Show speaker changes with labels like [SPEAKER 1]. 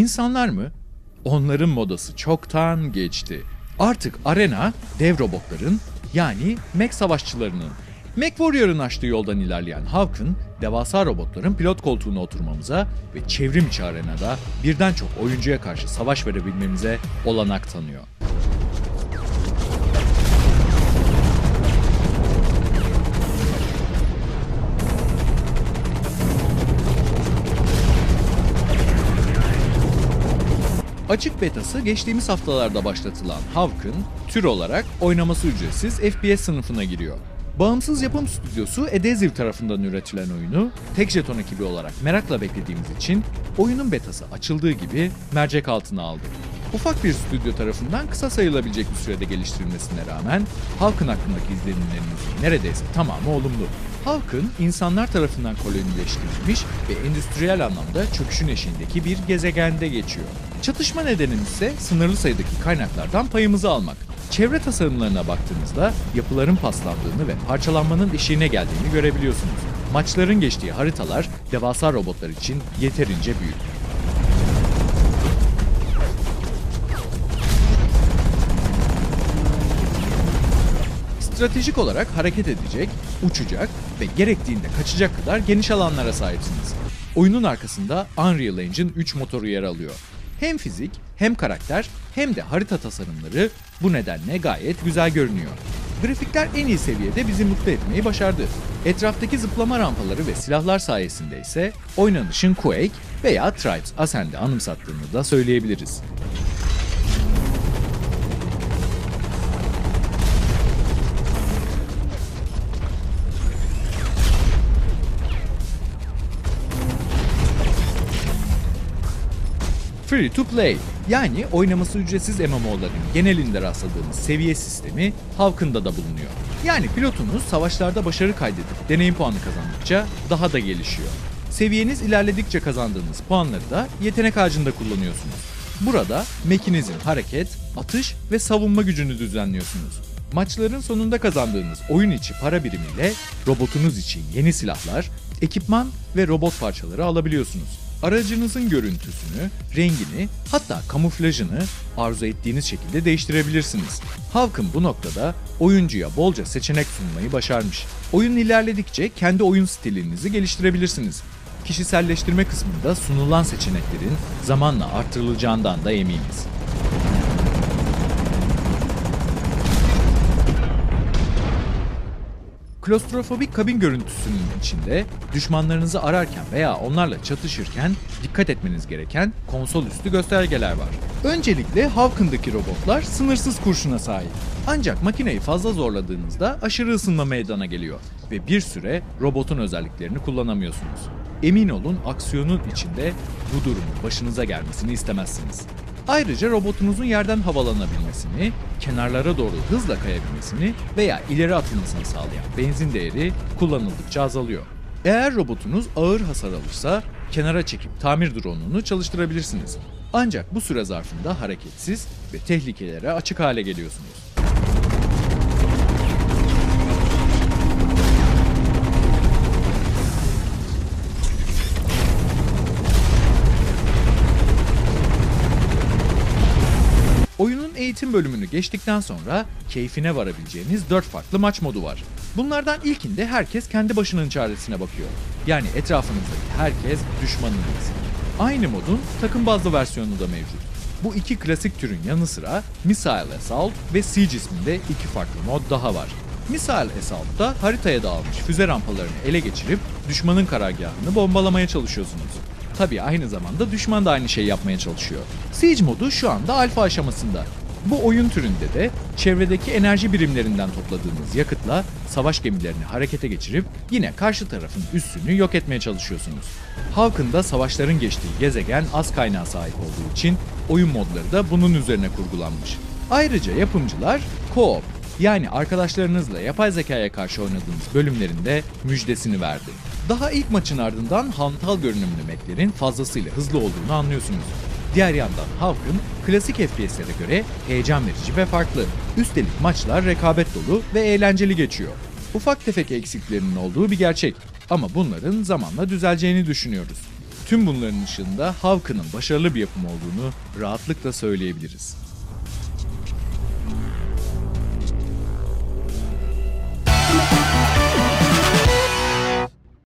[SPEAKER 1] İnsanlar mı? Onların modası çoktan geçti. Artık arena dev robotların yani mech savaşçılarının. Mech Warrior'ın açtığı yoldan ilerleyen Hawk'ın devasa robotların pilot koltuğuna oturmamıza ve çevrim içi arenada birden çok oyuncuya karşı savaş verebilmemize olanak tanıyor. Açık betası geçtiğimiz haftalarda başlatılan Havk'ın tür olarak oynaması ücretsiz FPS sınıfına giriyor. Bağımsız yapım stüdyosu Adhesive tarafından üretilen oyunu tek jeton ekibi olarak merakla beklediğimiz için oyunun betası açıldığı gibi mercek altına aldı. Ufak bir stüdyo tarafından kısa sayılabilecek bir sürede geliştirilmesine rağmen Halk'ın hakkındaki izlenimlerimizin neredeyse tamamı olumlu. Halk'ın insanlar tarafından kolonileştirilmiş ve endüstriyel anlamda çöküşün eşiğindeki bir gezegende geçiyor. Çatışma nedenimiz ise sınırlı sayıdaki kaynaklardan payımızı almak. Çevre tasarımlarına baktığınızda yapıların paslandığını ve parçalanmanın eşiğine geldiğini görebiliyorsunuz. Maçların geçtiği haritalar devasa robotlar için yeterince büyük. Stratejik olarak hareket edecek, uçacak ve gerektiğinde kaçacak kadar geniş alanlara sahipsiniz. Oyunun arkasında Unreal Engine 3 motoru yer alıyor. Hem fizik, hem karakter, hem de harita tasarımları bu nedenle gayet güzel görünüyor. Grafikler en iyi seviyede bizi mutlu etmeyi başardı. Etraftaki zıplama rampaları ve silahlar sayesinde ise oynanışın Quake veya Tribes Ascend'i anımsattığını da söyleyebiliriz. Free to Play yani oynaması ücretsiz MMO'ların genelinde rastladığımız seviye sistemi Halkın'da da bulunuyor. Yani pilotunuz savaşlarda başarı kaydedip deneyim puanı kazandıkça daha da gelişiyor. Seviyeniz ilerledikçe kazandığınız puanları da yetenek ağacında kullanıyorsunuz. Burada mekinizin hareket, atış ve savunma gücünü düzenliyorsunuz. Maçların sonunda kazandığınız oyun içi para birimiyle robotunuz için yeni silahlar, ekipman ve robot parçaları alabiliyorsunuz. Aracınızın görüntüsünü, rengini, hatta kamuflajını arzu ettiğiniz şekilde değiştirebilirsiniz. Halkın bu noktada oyuncuya bolca seçenek sunmayı başarmış. Oyun ilerledikçe kendi oyun stilinizi geliştirebilirsiniz. Kişiselleştirme kısmında sunulan seçeneklerin zamanla artırılacağından da eminiz. Klostrofobik kabin görüntüsünün içinde düşmanlarınızı ararken veya onlarla çatışırken dikkat etmeniz gereken konsol üstü göstergeler var. Öncelikle Havkın'daki robotlar sınırsız kurşuna sahip. Ancak makineyi fazla zorladığınızda aşırı ısınma meydana geliyor ve bir süre robotun özelliklerini kullanamıyorsunuz. Emin olun aksiyonun içinde bu durumun başınıza gelmesini istemezsiniz. Ayrıca robotunuzun yerden havalanabilmesini, kenarlara doğru hızla kayabilmesini veya ileri atılmasını sağlayan benzin değeri kullanıldıkça azalıyor. Eğer robotunuz ağır hasar alırsa kenara çekip tamir drone'unu çalıştırabilirsiniz. Ancak bu süre zarfında hareketsiz ve tehlikelere açık hale geliyorsunuz. Eğitim bölümünü geçtikten sonra keyfine varabileceğiniz 4 farklı maç modu var. Bunlardan ilkinde herkes kendi başının çaresine bakıyor. Yani etrafınızdaki herkes düşmanınız. Aynı modun takım bazlı versiyonu da mevcut. Bu iki klasik türün yanı sıra Missile Assault ve Siege isminde iki farklı mod daha var. Missile Assault'ta haritaya dağılmış füze rampalarını ele geçirip düşmanın karargahını bombalamaya çalışıyorsunuz. Tabi aynı zamanda düşman da aynı şeyi yapmaya çalışıyor. Siege modu şu anda alfa aşamasında. Bu oyun türünde de çevredeki enerji birimlerinden topladığınız yakıtla savaş gemilerini harekete geçirip yine karşı tarafın üssünü yok etmeye çalışıyorsunuz. Halkın savaşların geçtiği gezegen az kaynağa sahip olduğu için oyun modları da bunun üzerine kurgulanmış. Ayrıca yapımcılar co-op yani arkadaşlarınızla yapay zekaya karşı oynadığınız bölümlerinde müjdesini verdi. Daha ilk maçın ardından hantal görünümlü meklerin fazlasıyla hızlı olduğunu anlıyorsunuz. Diğer yandan Halk'ın klasik FPS'lere göre heyecan verici ve farklı. Üstelik maçlar rekabet dolu ve eğlenceli geçiyor. Ufak tefek eksiklerinin olduğu bir gerçek ama bunların zamanla düzeleceğini düşünüyoruz. Tüm bunların ışığında Havka'nın başarılı bir yapım olduğunu rahatlıkla söyleyebiliriz.